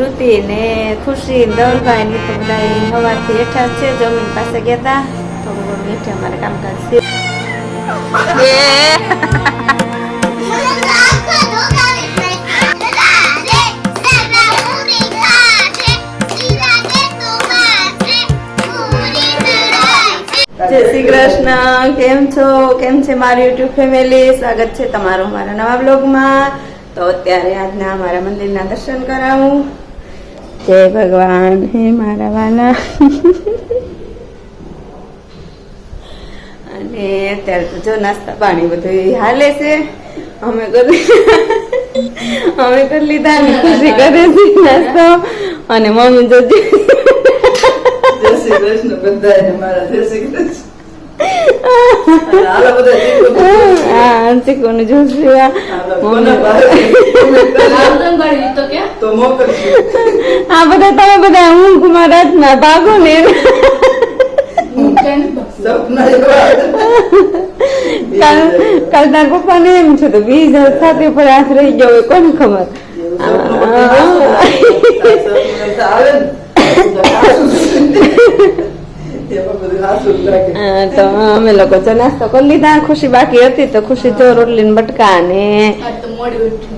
ઋતિ ને ખુશી ને ધવલભાઈ ને તો બધા સવારથી હેઠા છે, જમીન પાસે ગયા હતા થોડું ઘણું હેઠે અમારે કામકાજ છે. જય શ્રી કૃષ્ણ. કેમ છો? કેમ છે મારી યુટ્યુબ ફેમિલી? સ્વાગત છે તમારું મારા નવા બ્લોગમાં. તો અત્યારે આજના અમારા મંદિરના દર્શન કરાવું. જય ભગવાન, હે મારા વાલા. અને અત્યારે તો જો નાસ્તા પાણી બધું હાલે છે. અમે કરી અમે કરી લીધા ને, ખુશી કરે છે નાસ્તો. અને મમ્મી જો જય શ્રી કૃષ્ણ બધા મારા જય શ્રી કૃષ્ણ. હા કોના આ બધા તમે બધા ઊંઘમાં રાતના ભાગો ને કાલ તાર પપ્પા ને એમ છે તો બીજ સાથે પર હાથ રહી ગયો હોય કોને ખબર? અ, તો અમે લોકો જો નાસ્તો કરી લીધા ખુશી બાકી હતી તો ખુશી જો રોટલી ને બટકા ને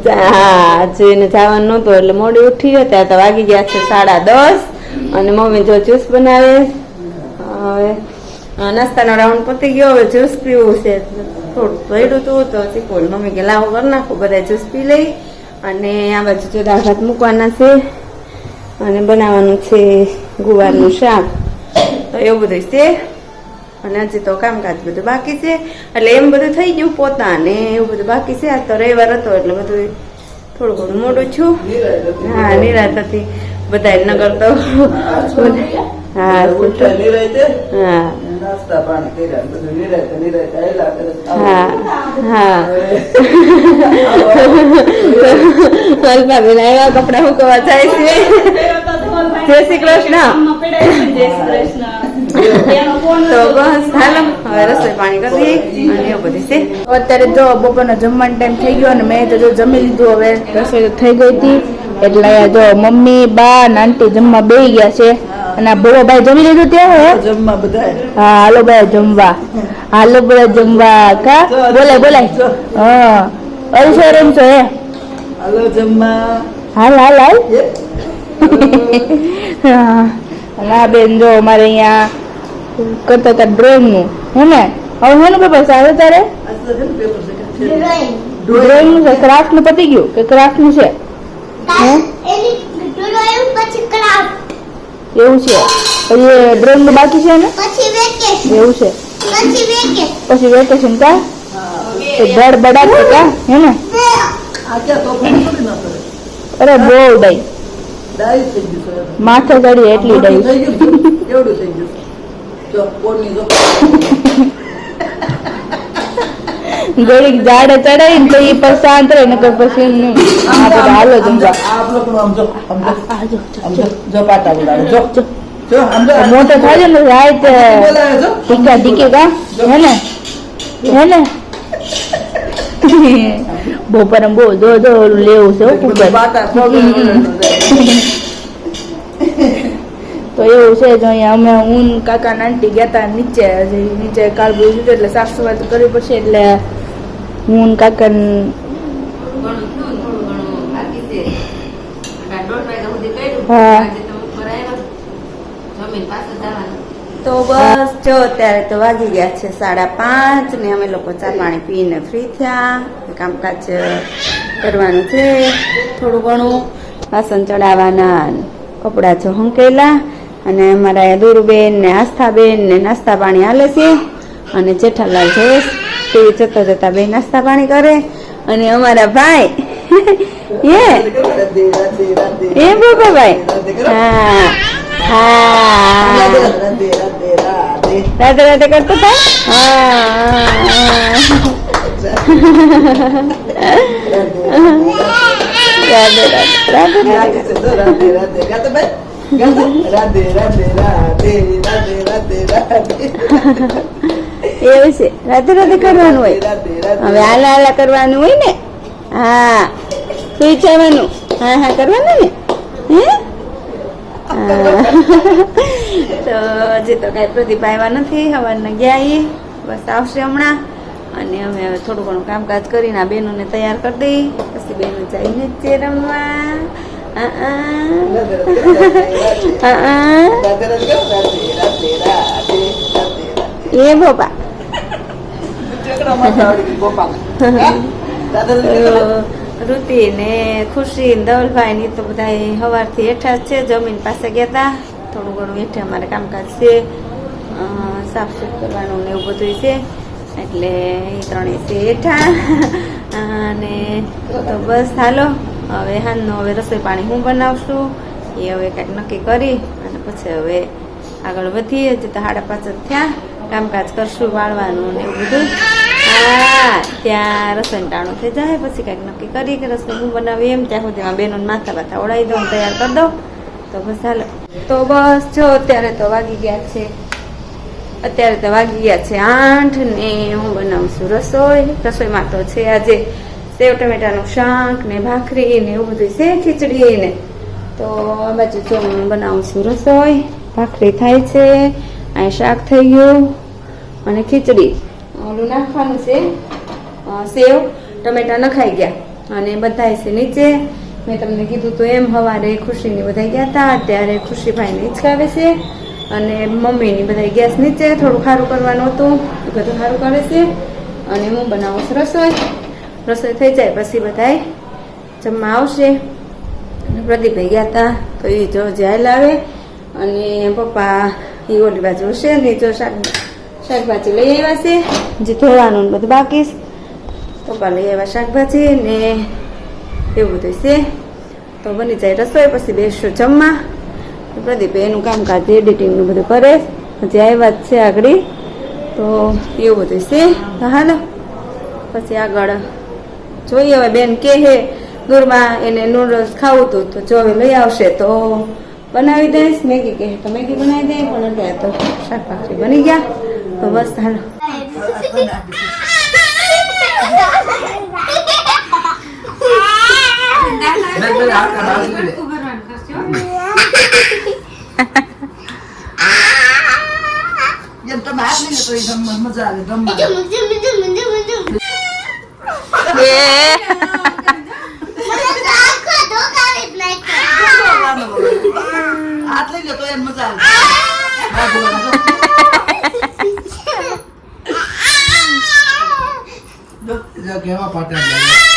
હા એને જવાનું નહોતું એટલે મોડી ઉઠી હતા તો વાગી ગયા છે સાડા દસ અને મમ્મી જો જ્યુસ બનાવે હવે નાસ્તાનો રાઉન્ડ પતી ગયો હવે જ્યુસ પીવું છે થોડું પડ્યું હતું તો ચીકુલ મમ્મી કે લાવો કરી નાખું બધા જ્યુસ પી લઈ અને આ બાજુ જો દાળ ભાત મૂકવાના છે અને બનાવવાનું છે ગુવારનું શાક તો એવું બધું છે. અને હજી તો કામકાજ બધું બાકી છે. એટલે એમ બધું થઈ ગયું પોતાને એવું બધું બાકી છે. આજ તો રવિવાર હતો એટલે બધું થોડું ઘણું મોડું છું હા નિરાત હતી. બધા નગર તો હા હા. કપડા હુકવા જાય છે. જય શ્રી કૃષ્ણ. તો બસ હાલો હવે રસોઈ પાણી કરી દઈએ અને એવું બધી છે. અત્યારે જો બપોરનો જમવાનો ટાઈમ થઈ ગયો અને મેં તો જો જમી લીધું હવે રસોઈ તો થઈ ગઈ હતી. એટલે જો મમ્મી બા નાનટી જમવા બેસી ગયા છે. અને આ બોલો ભાઈ જમી લીધું ત્યાં હવે? જમવા બધા હા હાલો ભાઈ જમવા. હાલો બધા જમવા કા? બોલાય બોલાય. હા. રેમ છે હે? હાલો જમવા. હાલ હાલ હાલ. હા? બેન જો અમારે અહીંયા કરતા હતા ડ્રોઈંગનું. હે ને? હવે હેનું પેપર આવે તારે? આજ છે ને ડ્રોઈંગનું છે. ક્રાફ્ટનું પતી ગયું કે ક્રાફ્ટનું છે? હે? એવું છે. પછી ડ્રોઈંગનું બાકી છે ને? એવું છે. પછી વેકેશન કા? તો દડ બડા છે કા? હે ને? અરે બહુ ડાઈ ડાઈ થઈ ગયું છે. માથે ચડી એટલી ડાઈ ગળીક ઝાડે ચડાવી ને તો એ પછી શાંત રહે નકર પછી એમ આ બધા હાલો જમવા મોટો થાય ને રાઈત ટીકા ટીકે કા? હે ને હે ને બપોરે બહુ જો જો લેવું છે કુકર. તો એવું છે જો અહીંયા. અમે હું કાકા નાનટી આંટી ગયા હતા નીચે નીચે બધું હતું એટલે સાફ સફાઈ તો કરવી પડશે એટલે હું કાકા. હા. તો બસ જો અત્યારે તો વાગી ગયા છે સાડા પાંચ ને અમે લોકો ચા પાણી પીને ફ્રી થયા. કામકાજ કરવાનું છે થોડું ઘણું. વાસણ ચડાવવાના કપડાં જો હંકેલા. અને અમારા દુરુબેન ને આસ્થાબેન ને નાસ્તા પાણી હાલે છે. અને જેઠાલાલ જયેશ ટીવી જતા જતા બે નાસ્તા પાણી કરે. અને અમારા ભાઈ એ એ બાબાભાઈ હા હા. રાધે રાધે રાધે કરતો હતા હા રાધે રાધે. રાધે રાધે. રાધે તો રાધે એવું છે. રાધે રાધે કરવાનું હોય. હવે આલા આલા કરવાનું હોય ને? હા. સુઈ જવાનું. હા હા, કરવાનું ને? હે? તો હજી તો કાંઈ પ્રદીપ આવ્યા નથી. સવારના ગયા એ બસ આવશે હમણાં. અને અમે હવે થોડું ઘણું કામકાજ કરીને આ બહેનોને તૈયાર કરી દઈએ પછી બહેનો જઈને જ રમવા. એ બાપા? રુતિ ને ખુશી ને ધવલભાઈ ની તો બધા સવારથી હેઠા છે જમીન પાસે ગયા હતા થોડું ઘણું હેઠે અમારે કામકાજ છે સાફ સૂફ કરવાનું ને એવું બધું છે એટલે એ ત્રણેય છે હેઠા અને તો બસ હાલો હવે હાલનો હવે રસોઈ પાણી હું બનાવશું, એ હવે કંઈક નક્કી કરી અને પછી હવે આગળ વધીએ. જે તો સાડા પાંચ થયા. કામકાજ કરશું, વાળવાનું ને એવું બધું. હા, ત્યાં રસોઈ ટાણું થઈ જાય, પછી કંઈક નક્કી કરી કે રસોઈ હું બનાવી એમ. ત્યાં સુધીમાં બહેનોને માથા બાથા ઓળાવી દઉં, તૈયાર કરી દઉં. તો બસ હાલો. તો બસ, જો અત્યારે તો વાગી ગયા છે. અત્યારે તો વાગી ગયા છે આઠ ને હું બનાવું છું રસોઈ. રસોઈમાં તો છે આજે સેવ, ટમેટાનું શાક ને ભાખરી ને એવું બધું છે, ખીચડી ને. તો આ બાજુ જો બનાવું છું રસોઈ, ભાખરી થાય છે અહીં શાક થઈ ગયું અને ખીચડી. ઓલું નાખવાનું છે સેવ, ટમેટા નખાઈ ગયા અને બધાય છે નીચે. મેં તમને કીધું તો એમ સવારે ખુશીની બધા ગયા હતા ત્યારે ખુશીભાઈને હિંચકાવે છે અને મમ્મીની બધા ગેસ નીચે. થોડું ખારું કરવાનું હતું બધું સારું કરે છે અને હું બનાવું છું રસોઈ. રસોઈ થઈ જાય, પછી બધાય જમવા આવશે. પ્રદીપભાઈ ગયા હતા તો એ જો જાય લાવે અને પપ્પા એ ઓલી બાજુ હશે ને જો શાક, શાકભાજી લઈ આવ્યા છે. જે ધોવાનું બધું બાકી પપ્પા લઈ આવ્યા શાકભાજી ને એવું બધું છે. તો બની જાય રસોઈ, પછી બેસશું જમવા. પ્રદીપભાઈ પ્રદીપ એનું કામકાજ એડિટિંગનું બધું કરે. હજી આવ્યા જ છે આગળ. તો એવું બધું છે. હાલો, પછી આગળ જોઈએ હવે બેન કે હે દૂરમાં એને નૂડલ્સ ખાવું હતું તો જો હવે લઈ આવશે, તો બનાવી દઈશ. મેગી કહે તો મેગી બનાવી દે, પણ અત્યારે તો શાકભાજી બની ગયા. તો બસ, હાલો. બે બે હાથ લઈ લે તો એમ મજા આવે હા, બોલો, બોલો. જો, જો કેવા પાટણ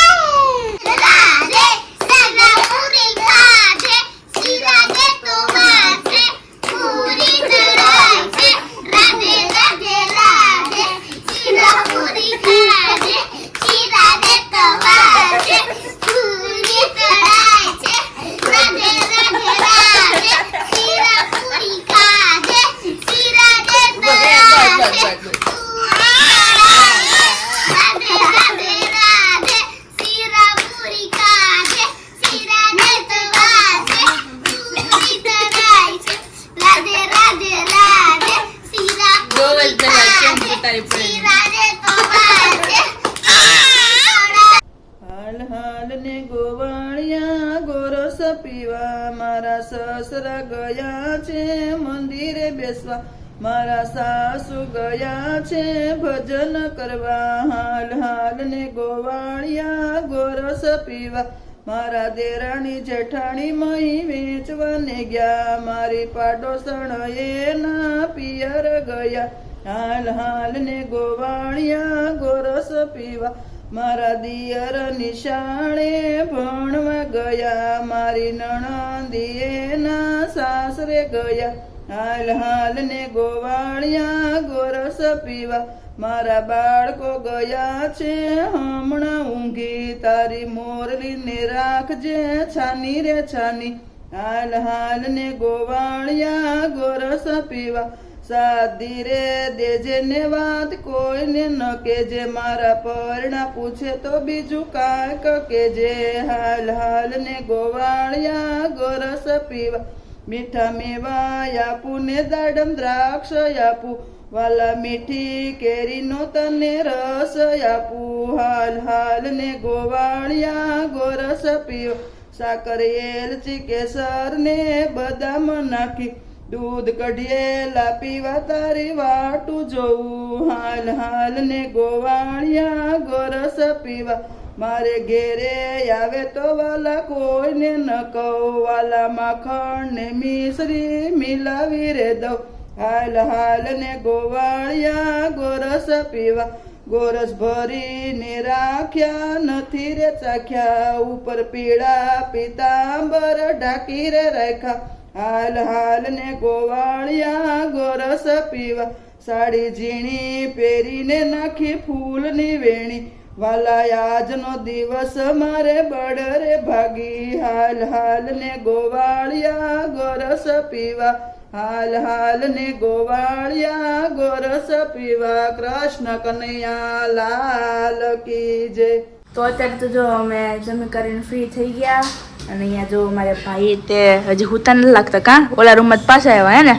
હાલ હાલ ને ગોવાળિયા ગોરસ પીવા. મારા સસરા ગયા છે મંદિરે બેસવા. મારા સાસુ ગયા છે ભજન કરવા. હાલ હાલ ને ગોવાળિયા ગોરસ પીવા. મારા દેરાણી જેઠાણી મહી વેચવાને ગયા. મારી પાડોસણ એના પિયર ગયા. હાલ હાલ ને ગોવાળિયા ગોરસ પીવા. મારા દિયર નિશાળે ભણવા ગયા. મારી નણંદીએ ના સાસરે ગયા. હાલ હાલ ને ગોવાળિયા ગોરસ પીવા. મારા બાળકો ગયા છે હમણાં ઊંઘી. તારી મોરલીને રાખજે છાની રે છાની. હાલ હાલ ને ગોવાળિયા ગોરસ પીવા. સાદી રે દેજે ને વાત, કોઈને ન કેજે મારા પરણા પૂછે તો બીજું કાંક કેજે હાલ હાલ ને ગોવાળિયા ગોરસ પીવા. મીઠા મેવા આપું ને દાડમ દ્રાક્ષ આપું. વાલા મીઠી કેરીનો તને રસ આપું. હાલ હાલ ને ગોવાળિયા ગોરસ પીવો. સાકર, એલચી કેસર ને બદામ નાખી. દૂધ કઢીએ પીવા તારી વાટું જોવું. હાલ હાલ ને ગોવાળિયા ગોરસ પીવા. મારે ઘેરે આવે તો વાલા કોઈને ન કહું. વાલા માખણ ને મિશ્રી મિલાવી રે દઉં. હાલ હાલ ને ગોવાળિયા ગોરસ પીવા. ગોરસ ભરીને રાખ્યા, નથી રે ચાખ્યા. ઉપર પીળા પીતાંબર ઢાંકી રે રાખ્યા. હાલ હાલ ને ગોવાળિયા ગોરસ પીવા. સાડી ઝીણી પહેરીને નાખી ફૂલની વેણી. વાલા આજનો દિવસ મારે બડરે ભાગી. હાલ હાલ ને ગોવાળિયા ગોરસ પીવા. હાલ હાલ ને ગોવાળિયા ગોરસ પીવા. કૃષ્ણ કનૈયા લાલ કી જય. તો અત્યારે તો જો અમે જમી કરીને ફ્રી થઈ ગયા. અને અહીંયા જો મારે ભાઈ તે હજી હુતા નથી લાગતા કા ઓલા રૂમમાં જ પાછા આવ્યા હે ને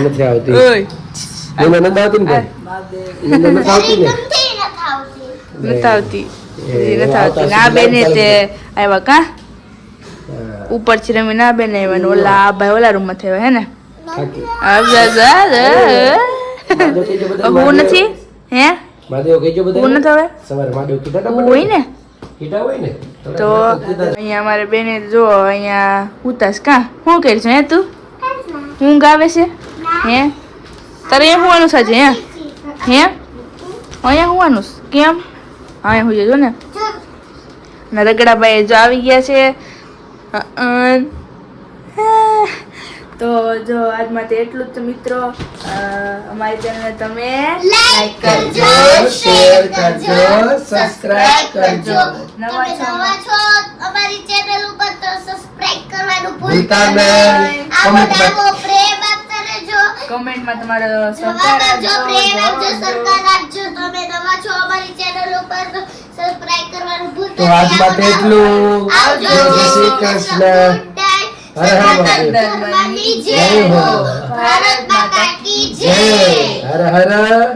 નથી આવતી ઓય મને નથી આવતી ને મને નથી આવતી ને નથી આવતી નથી આવતી એ હજી નથી આવતી આવતા ના બેને તે આવ્યા કા ઉપરથી રમી ના બેને આવ્યા ને ઓલા આ ભાઈ ઓલા રૂમમાં થયા હે ને હું નથી હે હું નથી હવે સવારે કીધા હોય ને તો અહીંયા અમારે બેને જો અહીંયા ઉતાસ. કા શું કે છે હે તું? ઊંઘ આવે છે? હે? તારે અહીંયા હોવાનું સાજે હે? હે? અહીંયા હોવાનું કેમ? અહીંયા હોઈ જજો ને. રગડાભાઈ જો આવી ગયા છે. તો જો આજ માટે એટલું જ મિત્રો. અમારી ચેનલને તમે લાઈક કરજો શેર કરજો સબસ્ક્રાઇબ કરજો. નવા છો અમારી ચેનલ ઉપર તો સબસ્ક્રાઇબ કરવાનું ભૂલતા ભૂલતા નહીં. નહીં. આવો પ્રેમ આપતા રહેજો. કમેન્ટમાં તમારો સહકાર આપજો પ્રેમ આપજો સહકાર આપજો. તમે નવા છો અમારી ચેનલ ઉપર તો સબસ્ક્રાઇબ કરવાનું તો આજ માટે એટલું. જય શ્રી કૃષ્ણ. હર હર.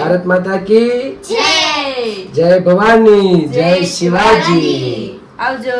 ભારત માતા કી જય. ભવાની જય શિવાજી. આવજો.